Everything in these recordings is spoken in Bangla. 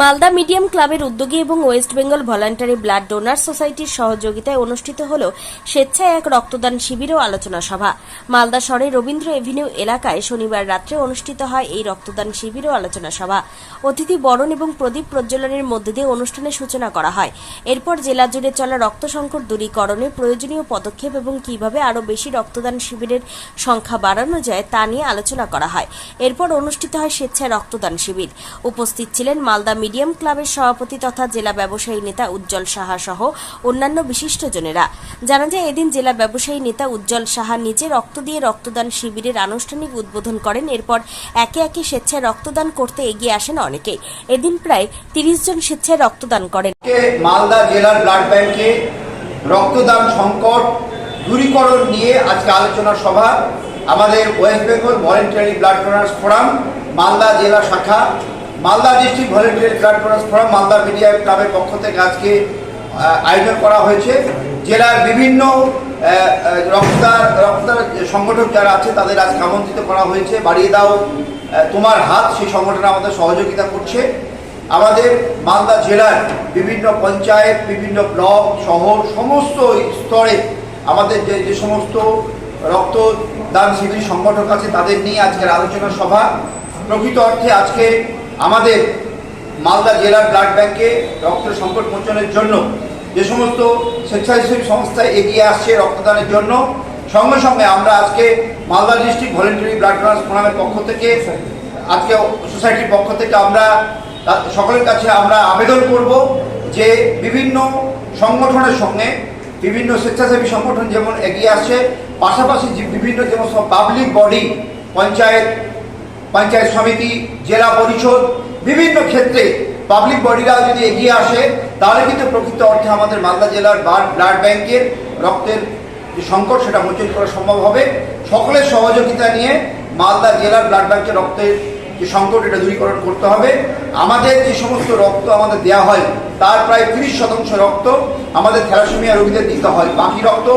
মালদা মিডিয়াম ক্লাবের উদ্যোগে এবং West Bengal voluntary blood donor সোসাইটির সহযোগিতায় অনুষ্ঠিত হল স্বেচ্ছায় এক রক্তদান শিবির ও আলোচনা সভা। মালদা শহরের রবীন্দ্র এভিনিউ এলাকায় শনিবার রাত্রে অনুষ্ঠিত হয় এই রক্তদান শিবির ও আলোচনা সভা। অতিথি বরণ এবং প্রদীপ প্রজ্বলনের মধ্যে দিয়ে অনুষ্ঠানের সূচনা করা হয়। এরপর জেলা জুড়ে চলা রক্ত সংকট দূরীকরণে প্রয়োজনীয় পদক্ষেপ এবং কীভাবে আরও বেশি রক্তদান শিবিরের সংখ্যা বাড়ানো যায় তা নিয়ে আলোচনা করা হয়। এরপর অনুষ্ঠিত হয় স্বেচ্ছায় রক্তদান শিবির। উপস্থিত ছিলেন মালদা মিডিয়াম ক্লাবের সভাপতি তথা জেলা ব্যবসায়ী নেতা উজ্জ্বল সাহা সহ অন্যান্য বিশিষ্টজনেরা জানা যায় এদিন জেলা ব্যবসায়ী নেতা উজ্জ্বল সাহা নিজে রক্ত দিয়ে রক্তদান শিবিরের আনুষ্ঠানিক উদ্বোধন করেন। এরপর একে একে স্বেচ্ছায় রক্তদান করতে এগিয়ে আসেন অনেকে। এদিন প্রায় তিরিশ জন স্বেচ্ছায় রক্তদান করেন। মালদা জেলার ব্লাড ব্যাংকে রক্তদান সংকট দূরীকরণ নিয়ে আজকে আলোচনা সভা। আমাদের West Bengal voluntary blood donors forum, Malda জেলা শাখা Malda district voluntary blood donors forum, Malda media ক্লাবের পক্ষ থেকে আজকে আয়োজন করা হয়েছে। জেলার বিভিন্ন রক্তদার রক্তদার রক্তদান যারা আছে, তাদের আজকে আমন্ত্রিত করা হয়েছে। বাড়িয়ে দাও তোমার হাত, সেই সংগঠন আমাদের সহযোগিতা করছে। আমাদের মালদা জেলার বিভিন্ন পঞ্চায়েত, বিভিন্ন ব্লক, শহর, সমস্ত স্তরে আমাদের যে যে সমস্ত রক্তদান শিবির সংগঠক আছে, তাদের নিয়ে আজকের আলোচনা সভা। প্রকৃত অর্থে আজকে আমাদের মালদা জেলার ব্লাড ব্যাংকে রক্ত সংকট মোচনের জন্য যে সমস্ত স্বেচ্ছাসেবী সংস্থা এগিয়ে আসছে রক্তদানের জন্য, সঙ্গে সঙ্গে আমরা আজকে Malda district voluntary blood donors ফোরামের পক্ষ থেকে, আজকে সোসাইটির পক্ষ থেকে আমরা সকলের কাছে আমরা আবেদন করব যে বিভিন্ন সংগঠনের সঙ্গে বিভিন্ন স্বেচ্ছাসেবী সংগঠন যেমন এগিয়ে আসছে, পাশাপাশি বিভিন্ন যেমন পাবলিক বডি পঞ্চায়েত পঞ্চায়েত সমিতি, জেলা পরিষদ, বিভিন্ন ক্ষেত্রে পাবলিক বডিরাও যদি এগিয়ে আসে, তাহলে কিন্তু প্রকৃত অর্থে আমাদের মালদা জেলার ব্লাড ব্যাংকের রক্তের যে সংকট, সেটা মোচন করা সম্ভব হবে। সকলের সহযোগিতা নিয়ে মালদা জেলার ব্লাড ব্যাংকের রক্তের যে সংকট, এটা দূরীকরণ করতে হবে। আমাদের যে সমস্ত রক্ত আমাদের দেওয়া হয়, তার প্রায় তিরিশ শতাংশ রক্ত আমাদের থ্যালাসেমিয়া রোগীদের দিতে হয়। বাকি রক্ত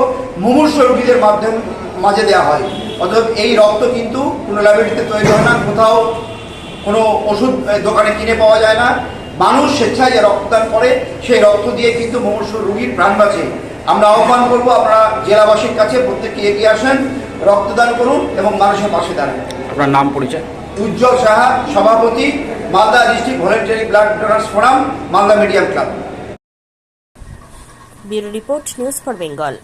মুমূর্ষ রোগীদের মাধ্যমে, মাঝে দেওয়া হয়। অতএব এই রক্ত কিন্তু কোনো ল্যাবরেটরিতে তৈরি হয় না কোথাও কোনো ওষুধ দোকানে কিনে পাওয়া যায় না। মানুষ স্বেচ্ছায় যে রক্তদান করে সেই রক্ত দিয়ে কিন্তু মুমূর্ষ রোগীর প্রাণ বাঁচে। আমরা আহ্বান করব আপনারা জেলাবাসীর কাছে প্রত্যেককে এগিয়ে আসেন রক্তদান করুন এবং মানুষের পাশে দাঁড়ান। আপনার নাম পরিচয়? উজ্জ্বল সাহা সভাপতি Malda district voluntary blood donors forum Malda medium club. Bureau report news for Bengal.